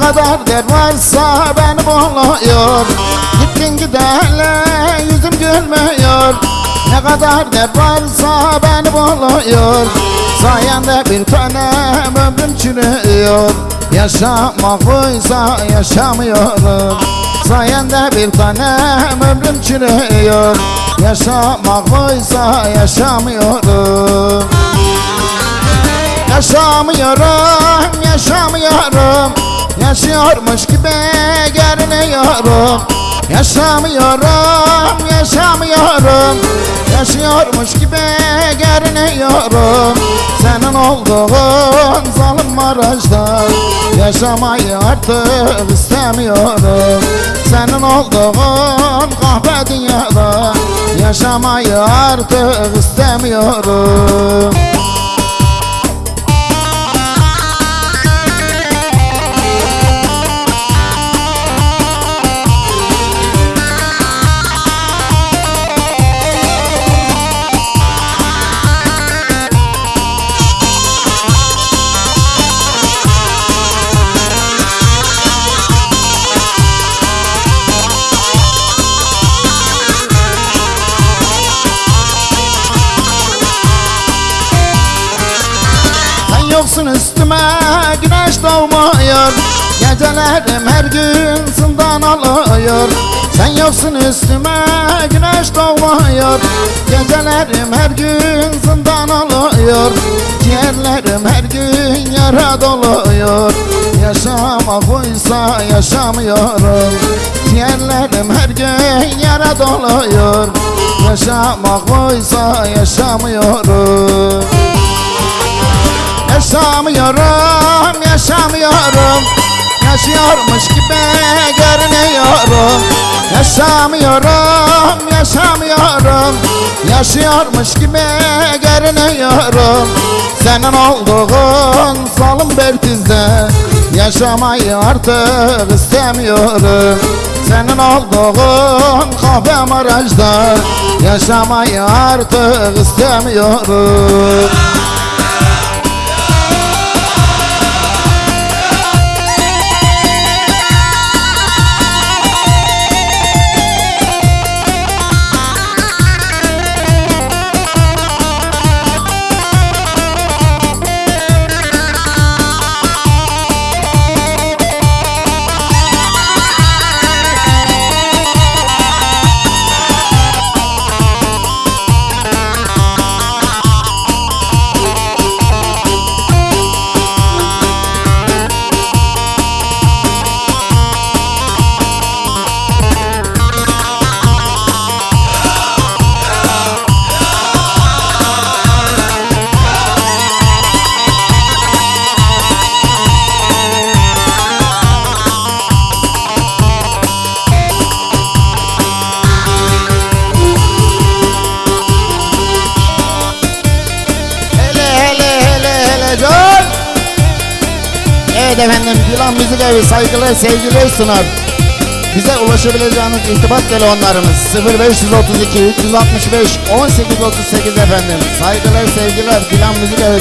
kadar der varsa beni buluyor Gittin giderle yüzüm gülmüyor. Ne kadar der varsa beni buluyor Sayende bir tanem ömrüm çürüyor. Yaşamak buysa yaşamıyorum. Sayende bir tanem ömrüm çürüyor. Yaşamak buysa yaşamıyorum. Yaşamıyorum, yaşamıyorum Yaşıyormuş gibi görünüyorum. Yaşamıyorum, yaşamıyorum. Yaşıyormuş gibi görünüyorum. Senin olduğun zalim Maraş'ta Yaşamayı artık istemiyorum. Senin olduğun kahve dünyada Yaşamayı artık istemiyorum doğmuyor Gecelerim her gün zindan alıyor. Sen yoksun üstüme güneş doğmuyor Gecelerim her gün zindan alıyor. Ciğerlerim her gün yara doluyor. Yaşamak buysa yaşamıyorum. Ciğerlerim her gün yara doluyor. Yaşamak buysa yaşamıyorum Yaşamıyorum, yaşamıyorum. Yaşıyormuş gibi görünüyorum. Yaşamıyorum, yaşamıyorum. Yaşıyormuş gibi görünüyorum. Senin olduğun salım bertizde Yaşamayı artık istemiyorum. Senin olduğun kahve marajda Yaşamayı artık istemiyorum Evi saygılar sevgiler sunar. Bize ulaşabileceğiniz irtibat telefonlarımız 0532 365 1838 efendim. Saygılar sevgiler Dilan Müzik Evi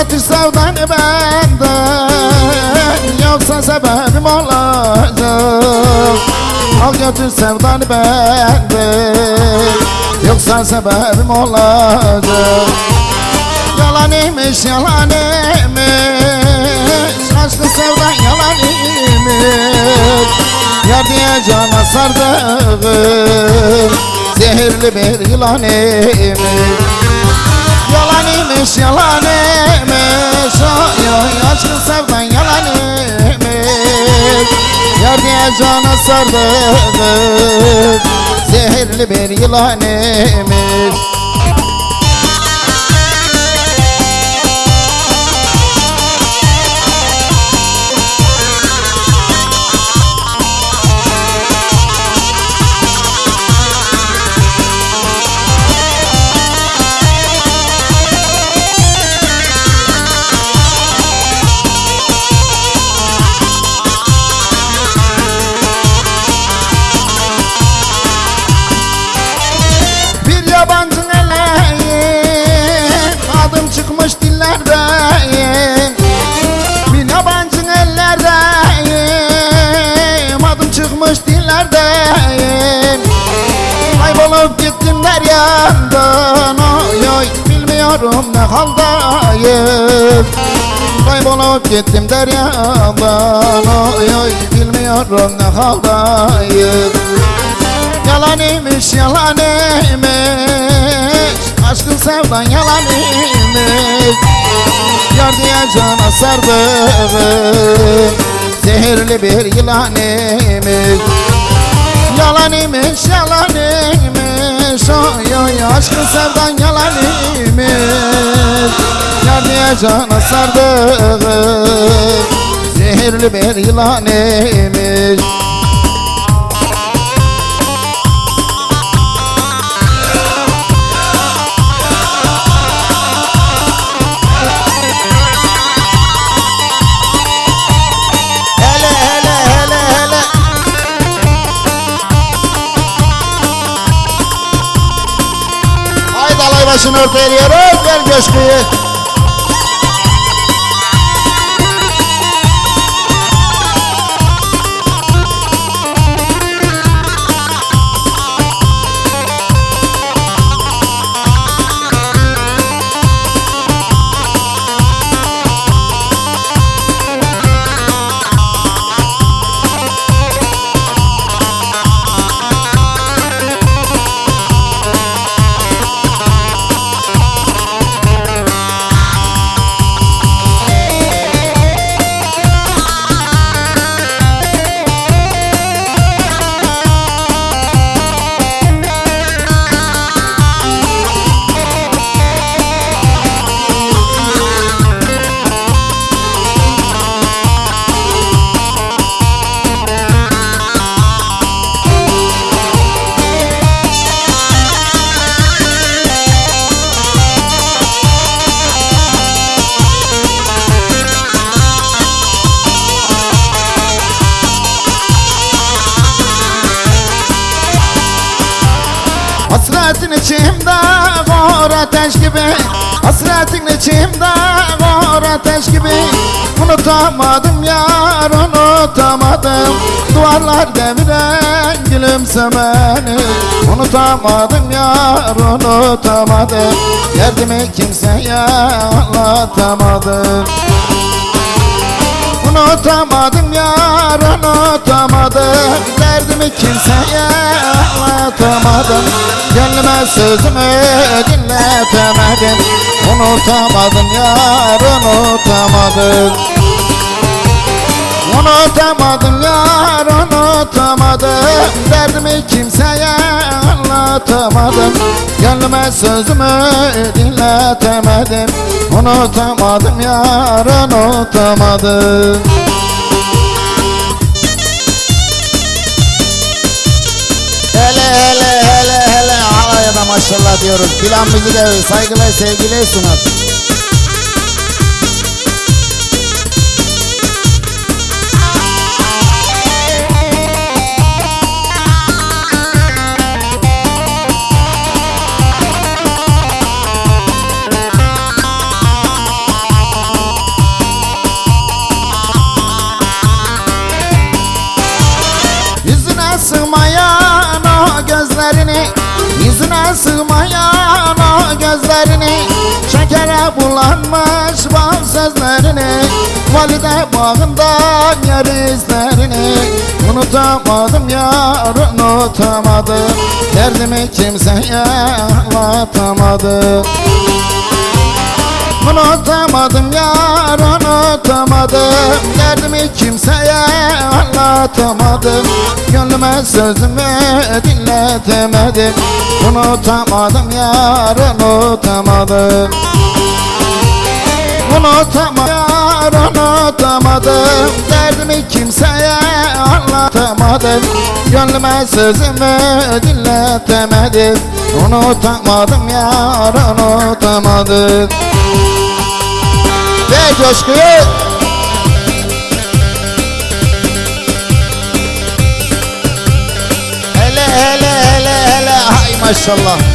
götür sevdanı benden Yoksa sebebim olacak. Al götür sevdanı Yoksa sebebim olacak. Yalan imiş yalan imiş Aşkı sevdan yalan imiş. Yar diye cana sardığım Zehirli bir yılan imiş imiş yalan imiş Oy oy aşkı sevdan yalan imiş Yar diye cana sardığım Zehirli bir yılan imiş haldayım Kaybolup gittim deryandan Oy oy bilmiyorum ne haldayım. Yalan imiş yalan imiş. Aşkın sevdan yalan imiş. Yar diye cana sardığım Zehirli bir yılan imiş. Yalan imiş yalan imiş Oy aşkın sevdan yalan imiş. Yar diye cana sardığım Zehirli bir yılan örteliyoruz ver coşkuyu Hasretin içimde kor ateş gibi. Hasretin içimde kor ateş gibi. Unutamadım yar unutamadım. Duvarlar deviren gülümsemeni. Unutamadım yar unutamadım. Derdimi kimseye anlatamadım Unutamadım yar unutamadım Derdimi kimseye anlatamadım. Gönlüme sözümü dinletemedim. Unutamadım yar unutamadım Unutamadım yar unutamadım. Derdimi kimseye anlatamadım. Gönlüme sözümü dinletemedim. Unutamadım yar unutamadım. Hele hele hele hele. Halaya da maşallah diyoruz. Plan bizi de saygıyla sevgiyle sunar. Halini Yüzüne sığmayan o gözlerini Şekere bulanmış bal sözlerini Valide bağından yer izlerini Unutamadım yar unutamadım. Derdimi kimseye anlatamadım Unutamadım yar unutamadım Derdimi kimseye anlatamadım. Gönlüme sözümü dinletemedim. Unutamadım yar unutamadım Unutamadım yar unutamadım Derdimi kimseye anlatamadım. Gönlüme sözümü dinletemedim. Unutamadım yar unutamadım Ve coşkuyu Hele hele hele hele. Hay maşallah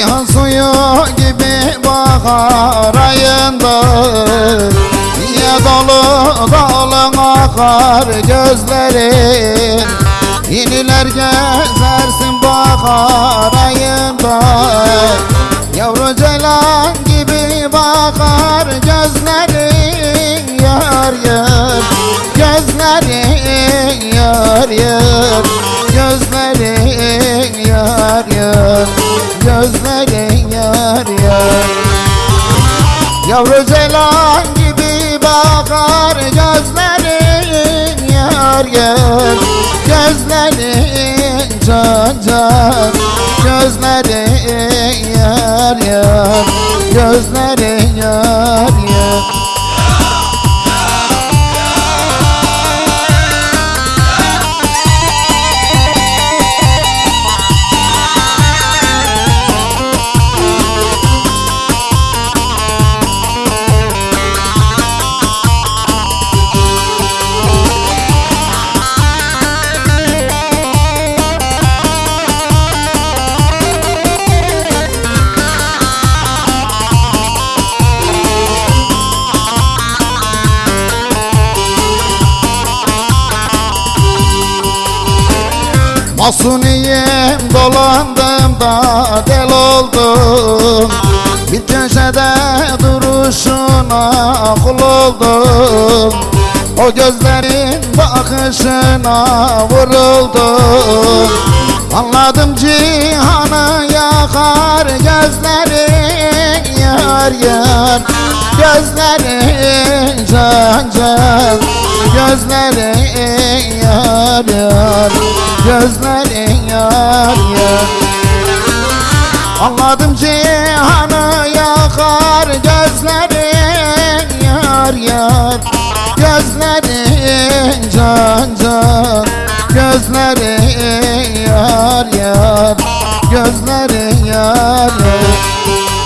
Ceyhan suyu gibi bahar ayında Niye dolu dolu akar gözlerin? İniler gezersin bahar ayında Yavru ceylan gibi bakar gözlerin Yar yar gözlerin yar yar Gözlerin yar yar Gözlerin yar yar. Yavru ceylan gibi bakar gözlerin yar yar Gözlerin can can Gözlerin yar yar Gözlerin yar Masuniyim dolandım da del oldum. Bir köşede duruşuna kul oldum. O gözlerin bakışına vuruldum. Anladım cihanı yakar gözlerin yar yar. Gözlerin can can Gözlerin yar yar Gözlerin yar yar. Anladım cihanı yakar gözlerin yar yar. Gözlerin can can Gözlerin yar yar. Gözlerin yar yar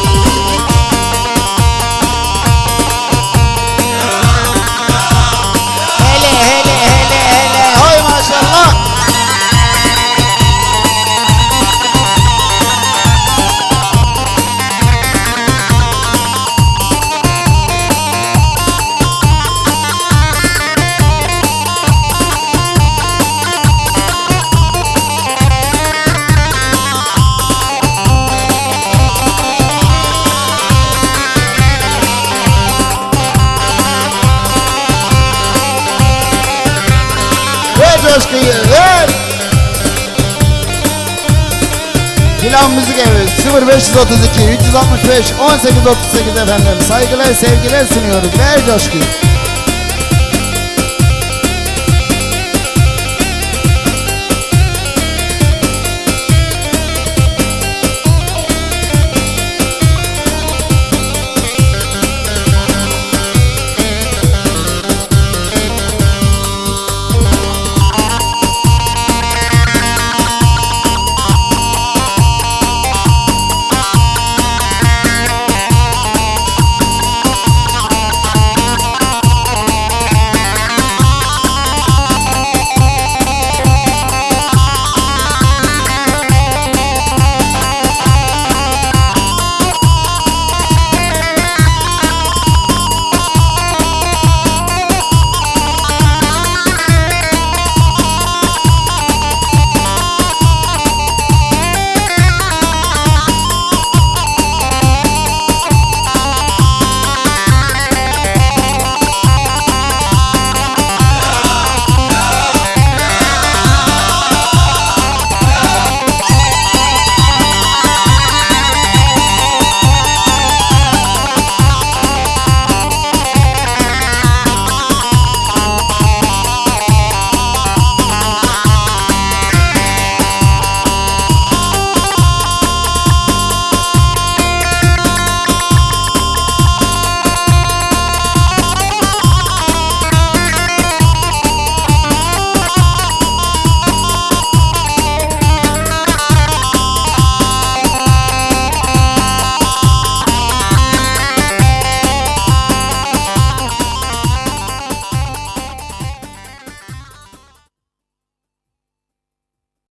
0532 365 1838 efendim. Saygılar sevgiler sunuyoruz. Ver coşkuyu